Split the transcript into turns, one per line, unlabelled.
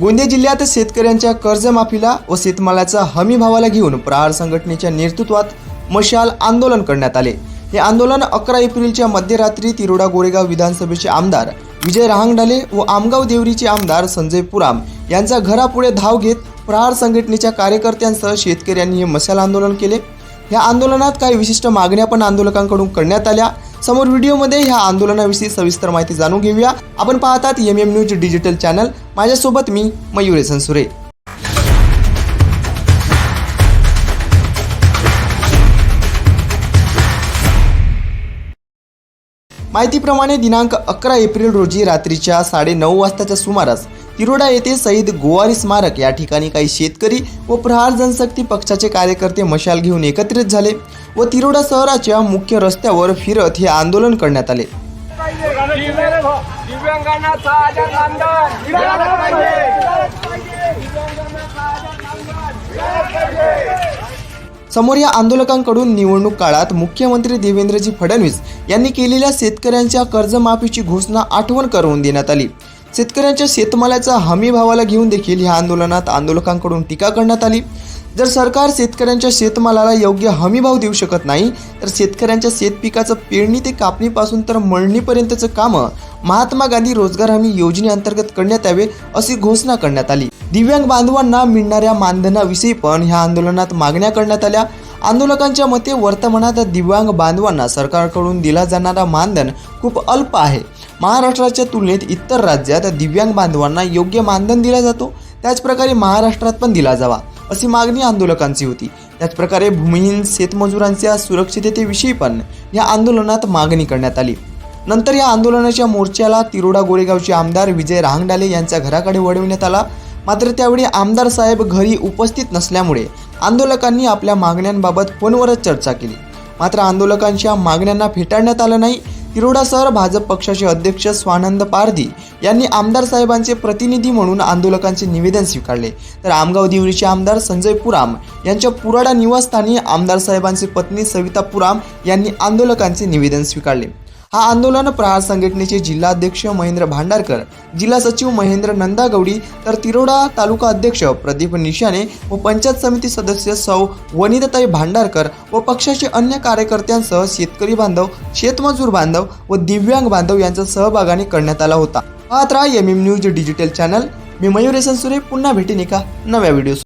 गोंदिया जिल्ह्यात शेतकऱ्यांच्या कर्जमाफीला व शेतमालाचा हमी भावाला घेऊन प्रहार संघटनेच्या नेतृत्वात मशाल आंदोलन करण्यात आले. हे आंदोलन अकरा एप्रिलच्या मध्यरात्री तिरोडा गोरेगाव विधानसभेचे आमदार विजय रहांगडाले व आमगाव देवरीचे आमदार संजय पुराम यांचा घरापुढे धाव घेत प्रहार संघटनेच्या कार्यकर्त्यांसह शेतकऱ्यांनी हे मशाल आंदोलन केले. या आंदोलनात काही विशिष्ट मागण्या पण आंदोलकांकडून करण्यात आल्या. समोर व्हिडिओमध्ये ह्या आंदोलनाविषयी सविस्तर माहिती जाणून घेऊया. आपण पाहतात M M news digital channel माझ्यासोबत मी मयुरे सनसुरे माहितीप्रमाणे दिनांक अकरा एप्रिल रोजी रात्रीच्या साडेनऊ वाजताच्या सुमारास तिरोडा येथे शहीद गोवारी स्मारक या ठिकाणी काही शेतकरी व प्रहार जनशक्ती पक्षाचे कार्यकर्ते मशाल घेऊन एकत्रित झाले व तिरोडा शहराच्या मुख्य रस्त्यावर फिरत हे आंदोलन करण्यात आले. समोर या आंदोलकांकडून निवडणूक काळात मुख्यमंत्री देवेंद्रजी फडणवीस यांनी केलेल्या शेतकऱ्यांच्या कर्जमाफीची घोषणा आठवण करून देण्यात आली. शेतकऱ्यांच्या शेतमालाचा हमी भावाला घेऊन देखील ह्या आंदोलनात आंदोलकांकडून टीका करण्यात आली. जर सरकार शेतकऱ्यांच्या शेतमालाला योग्य हमी भाव देऊ शकत नाही तर शेतकऱ्यांच्या शेतपिकाचं पेरणी ते कापणीपासून तर मळणीपर्यंतचं कामं महात्मा गांधी रोजगार हमी योजनेअंतर्गत करण्यात यावे अशी घोषणा करण्यात आली. दिव्यांग बांधवांना मिळणाऱ्या मानधनाविषयी पण ह्या आंदोलनात मागण्या करण्यात आल्या. आंदोलकांच्या मते वर्तमानात दिव्यांग बांधवांना सरकारकडून दिला जाणारा मानधन खूप अल्प आहे. महाराष्ट्राच्या तुलनेत इतर राज्यात दिव्यांग बांधवांना योग्य मानधन दिला जातो त्याचप्रकारे महाराष्ट्रात पण दिला जावा अशी मागणी आंदोलकांची होती. त्याचप्रकारे भूमिहीन शेतमजुरांच्या सुरक्षिततेविषयी पण या आंदोलनात मागणी करण्यात आली. नंतर या आंदोलनाच्या मोर्चाला तिरोडा गोरेगावचे आमदार विजय रहांगडाले यांच्या घराकडे वळविण्यात आला. मात्र त्यावेळी आमदार साहेब घरी उपस्थित नसल्यामुळे आंदोलकांनी आपल्या मागण्यांबाबत फोनवरच चर्चा केली. मात्र आंदोलकांच्या मागण्यांना फेटाळण्यात आलं नाही. तिरोडासह भाजप पक्षाचे अध्यक्ष स्वानंद पारधी यांनी आमदार साहेबांचे प्रतिनिधी म्हणून आंदोलकांचे निवेदन स्वीकारले. तर आमगाव दिवरीचे आमदार संजय पुराम यांच्या पुराडा निवासस्थानी आमदार साहेबांची पत्नी सविता पुराम यांनी आंदोलकांचे निवेदन स्वीकारले. हा आंदोलन प्रहार संघटनेचे जिल्हाध्यक्ष महेंद्र भांडारकर जिल्हा सचिव महेंद्र नंदागौडी तर तिरोडा तालुका अध्यक्ष प्रदीप निशाने व पंचायत समिती सदस्य सौ वनिताताई भांडारकर व पक्षाचे अन्य कार्यकर्त्यांसह शेतकरी बांधव शेतमजूर बांधव व दिव्यांग बांधव यांच्या सहभागाने करण्यात आला होता. मात्र M M news digital channel मी मयुरेसन सुरे पुन्हा भेटेन एका नव्या व्हिडिओ